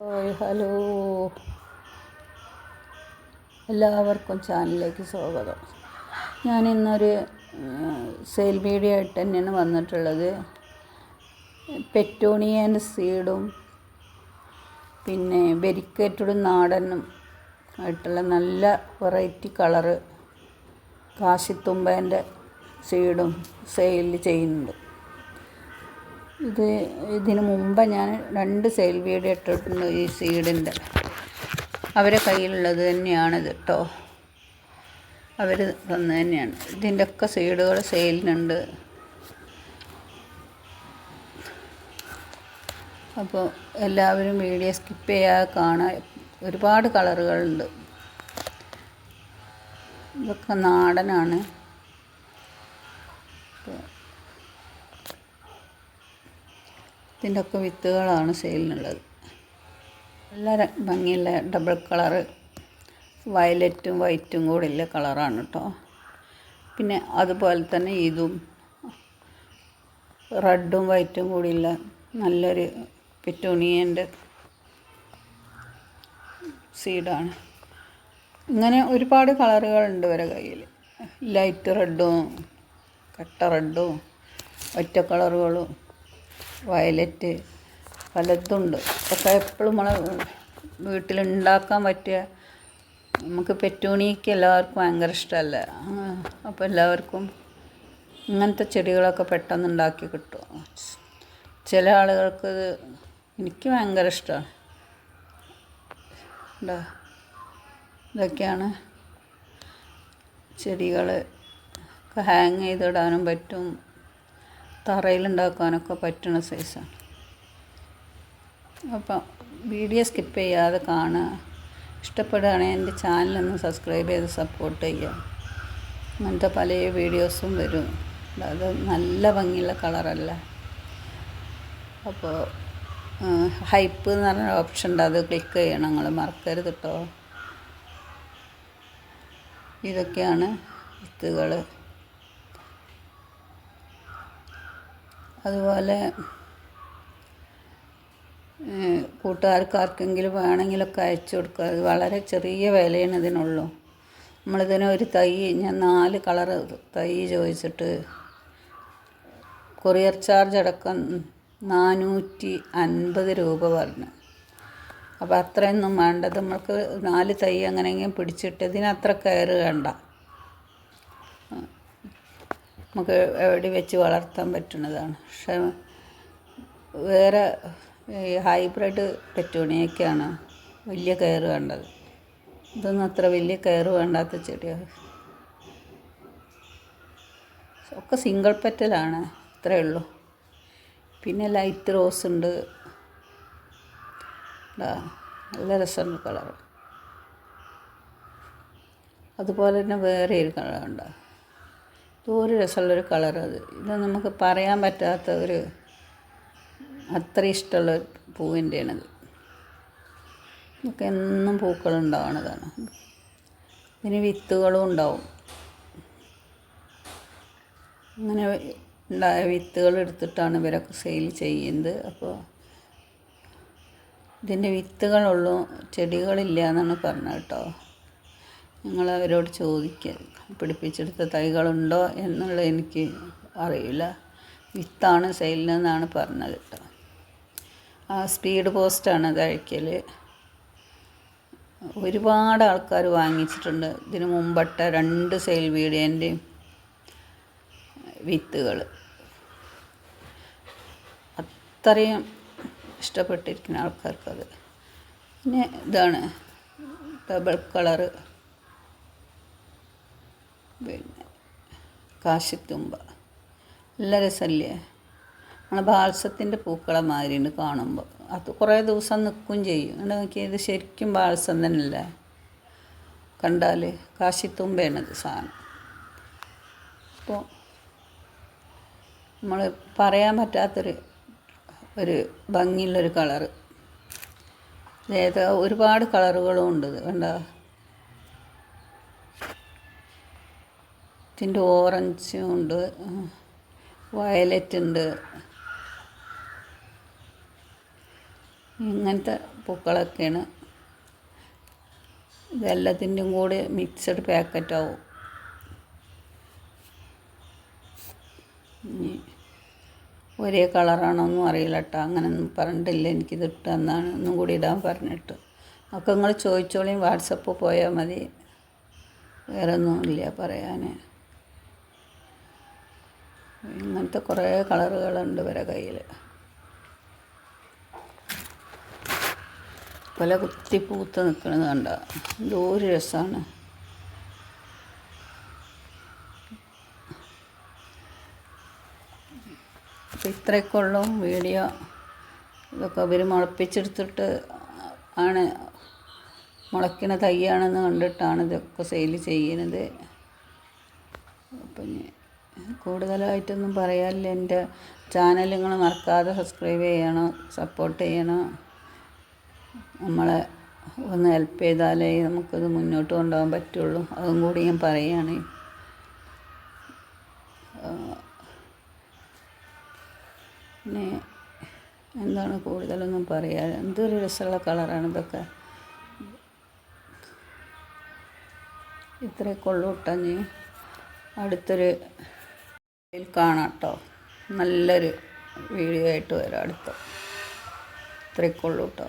Hi hello. എല്ലാവർക്കും ചാനലിലേക്ക് സ്വാഗതം. ഞാൻ ഇന്നൊരു സെയിൽ മീഡിയ ആയിട്ട് തന്നെയാണ് വന്നിട്ടുള്ളത്. പെറ്റോണിയൻ സീഡും പിന്നെ വെരിക്കേറ്റഡും നാടനും ആയിട്ടുള്ള നല്ല വെറൈറ്റി കളറ് കാശിത്തുമ്പേന്റെ സീഡും സെയിൽ ചെയ്യുന്നുണ്ട്. ഇത് ഇതിനു മുമ്പ് ഞാൻ രണ്ട് സെയിൽ വീഡിയോ ഇട്ടിട്ടുണ്ട് ഈ സീഡിന്റെ. അവരെ കയ്യിലുള്ളത് തന്നെയാണിത് കേട്ടോ അവർ തന്നു തന്നെയാണ്. ഇതിന്റെ ഒക്കെ സീഡുകൾ സെയിലിനുണ്ട്. അപ്പോൾ എല്ലാവരും വീഡിയോ സ്കിപ്പ് ചെയ്യാതെ കാണാൻ ഒരുപാട് കളറുകളുണ്ട്. ഇതൊക്കെ നാടനാണ്. ഇതിന്റെ ഒക്കെ വിത്തുകളാണ് സെയിലിനുള്ളത്. നല്ല ഭംഗിയുള്ള ഡബിൾ കളറ്. വയലറ്റും വൈറ്റും കൂടെ ഉള്ള കളറാണ് കേട്ടോ പിന്നെ അതുപോലെ തന്നെ ഇതും റെഡും വൈറ്റും കൂടിയുള്ള നല്ലൊരു പെറ്റൂണിയന്റെ സീഡാണ്. ഇങ്ങനെ ഒരുപാട് കളറുകളുണ്ട് ഇവരെ കയ്യിൽ. ലൈറ്റ് റെഡും കട്ട റെഡും ഒറ്റ കളറുകളും. വയലറ്റ് പലതുണ്ട്. ഒക്കെ എപ്പോഴും നമ്മളെ വീട്ടിലുണ്ടാക്കാൻ പറ്റിയ നമുക്ക് പെറ്റൂണിക്ക് എല്ലാവർക്കും ഭയങ്കര ഇഷ്ടമല്ലേ അപ്പോൾ എല്ലാവർക്കും ഇങ്ങനത്തെ ചെടികളൊക്കെ പെട്ടെന്ന് ഉണ്ടാക്കി കിട്ടും. ചില ആളുകൾക്ക് എനിക്ക് ഭയങ്കര ഇഷ്ടമാണ്. ഉണ്ടോ ഇതൊക്കെയാണ് ചെടികൾ ഹാങ് ചെയ്തിടാനും പറ്റും. തറയിലുണ്ടാക്കാനൊക്കെ പറ്റുന്ന സൈസാണ് അപ്പം വീഡിയോ സ്കിപ്പ് ചെയ്യാതെ കാണുക. ഇഷ്ടപ്പെടുകയാണെങ്കിൽ എന്റെ ചാനലൊന്ന് സബ്സ്ക്രൈബ് ചെയ്ത് സപ്പോർട്ട് ചെയ്യുക. അങ്ങനത്തെ പല വീഡിയോസും വരും. അത് നല്ല ഭംഗിയുള്ള കളറല്ല അപ്പോൾ ഹൈപ്പ് എന്ന് പറഞ്ഞ ഓപ്ഷൻ ഉണ്ട്. അത് ക്ലിക്ക് ചെയ്യണം. നിങ്ങൾ മറക്കരുത് കേട്ടോ ഇതൊക്കെയാണ് വിത്തുകൾ അതുപോലെ കൂട്ടുകാർക്ക് ആർക്കെങ്കിലും വേണമെങ്കിലൊക്കെ അയച്ചു കൊടുക്കുക. അത് വളരെ ചെറിയ വിലയാണ് ഇതിനുള്ളൂ. നമ്മളിതിന് ഒരു തൈ ഞാൻ നാല് കളർ തൈ ചോദിച്ചിട്ട് കൊറിയർ ചാർജ് അടക്കം നാനൂറ്റി അൻപത് രൂപ പറഞ്ഞു. അപ്പോൾ അത്രയൊന്നും വേണ്ട. നമ്മൾക്ക് നാല് തൈ അങ്ങനെയെങ്കിലും പിടിച്ചിട്ട് ഇതിന് അത്ര കെയർ വേണ്ട. നമുക്ക് എവിടെ വെച്ച് വളർത്താൻ പറ്റുന്നതാണ്. പക്ഷേ വേറെ ഈ ഹൈബ്രിഡ് പെറ്റൂണിയൊക്കെയാണ് വലിയ കെയർ വേണ്ടത്. ഇതൊന്നും അത്ര വലിയ കെയർ വേണ്ടാത്ത ചെടിയാണ്. ഒക്കെ സിംഗിൾ പെറ്റലാണ് ഇത്രയേ ഉള്ളൂ. പിന്നെ ലൈറ്റ് റോസ് ഉണ്ട്. നല്ല രസമുണ്ട് കളർ അതുപോലെ തന്നെ വേറെ ഒരു കളറുണ്ട് ഒരു രസമുള്ളൊരു കളർ അത്. ഇത് നമുക്ക് പറയാൻ പറ്റാത്ത ഒരു അത്ര ഇഷ്ടമുള്ള പൂവിന്റെയാണത്. ഇതൊക്കെ എന്നും പൂക്കളുണ്ടാവണതാണ്. ഇതിന് വിത്തുകളും ഉണ്ടാവും. അങ്ങനെ ഉണ്ടായ വിത്തുകൾ എടുത്തിട്ടാണ് ഇവരൊക്കെ സെയിൽ ചെയ്യുന്നത്. അപ്പോൾ ഇതിന്റെ വിത്തുകളുള്ളൂ ചെടികളില്ല എന്നാണ് പറഞ്ഞത് കേട്ടോ. നിങ്ങൾ അവരോട് ചോദിക്കുക പിടിപ്പിച്ചെടുത്ത തൈകളുണ്ടോ എന്നുള്ള എനിക്ക് അറിയില്ല. വിത്താണ് സെയിലിനെന്നാണ് പറഞ്ഞത് കേട്ടോ. ആ സ്പീഡ് പോസ്റ്റാണ് കഴിക്കൽ ഒരുപാട് ആൾക്കാർ വാങ്ങിച്ചിട്ടുണ്ട്. ഇതിന് മുമ്പട്ട രണ്ട് സെയിൽ വീഡിയോന്റെയും വിത്തുകൾ അത്രയും ഇഷ്ടപ്പെട്ടിരിക്കുന്ന ആൾക്കാർക്കത്. പിന്നെ ഇതാണ് ഡബിൾ കളറ്. പിന്നെ കാശിത്തുമ്പ നല്ല രസമല്ലേ നമ്മളെ ബാൾസത്തിന്റെ പൂക്കളെ മാതിരിയുണ്ട് കാണുമ്പോൾ അത് കുറേ ദിവസം നിൽക്കുകയും ചെയ്യും. എന്നിട്ട് നോക്കിയത് ശരിക്കും ബാൾസം തന്നെയല്ലേ? കണ്ടാൽ കാശിത്തുമ്പയാണിത് സാധനം. അപ്പോൾ നമ്മൾ പറയാൻ പറ്റാത്തൊരു ഒരു ഭംഗിയുള്ളൊരു കളറ്. അതായത് ഒരുപാട് കളറുകളും ഉണ്ട് കണ്ടോ. ഇതിന്റെ ഓറഞ്ചും ഉണ്ട്. വയലറ്റ് ഉണ്ട്. ഇങ്ങനത്തെ പൂക്കളൊക്കെയാണ്. ഇതെല്ലാത്തിന്റെയും കൂടെ മിക്സഡ് പാക്കറ്റാവും. ഇനി ഒരേ കളറാണോന്നും അറിയില്ല കേട്ടോ അങ്ങനെയൊന്നും പറഞ്ഞിട്ടില്ല. എനിക്കിത് ഇട്ട് തന്നാണ് ഒന്നും കൂടി ഇടാൻ പറഞ്ഞിട്ട്. ഒക്കെ നിങ്ങൾ ചോദിച്ചോളിയും വാട്സപ്പ് പോയാൽ മതി. വേറെ ഒന്നുമില്ല പറയാൻ ഇങ്ങനത്തെ കുറേ കളറുകളുണ്ട് വരെ കയ്യിൽ പല കുത്തി പൂത്ത് നിൽക്കുന്നത് കണ്ട. എന്തോ ഒരു രസമാണ് അപ്പം വീഡിയോ. ഇതൊക്കെ അവർ മുളപ്പിച്ചെടുത്തിട്ട് ആണ് മുളയ്ക്കണ തൈയാണെന്ന് കണ്ടിട്ടാണ് ഇതൊക്കെ സെയിൽ ചെയ്യുന്നത്. അപ്പം കൂടുതലായിട്ടൊന്നും പറയാനില്ല. എന്റെ ചാനൽ മറക്കാതെ സബ്സ്ക്രൈബ് ചെയ്യണം സപ്പോർട്ട് ചെയ്യണം. നമ്മളെ ഒന്ന് ഹെൽപ്പ് ചെയ്താലേ നമുക്കത് മുന്നോട്ട് കൊണ്ടുപോകാൻ പറ്റുള്ളൂ. അതും കൂടി ഞാൻ പറയുകയാണ്. പിന്നെ എന്താണ് കൂടുതലൊന്നും പറയാൻ എന്തൊരു രസമുള്ള കളറാണ് ഇതൊക്കെ. ഇത്രയൊക്കെ ഉള്ളൂ കേട്ടോ ഇനി. അടുത്തൊരു ഇതിൽ കാണാം കേട്ടോ നല്ലൊരു വീഡിയോ ആയിട്ട് വരാം അടുത്ത. ഇത്രയൊക്കെ ഉള്ളൂ കേട്ടോ.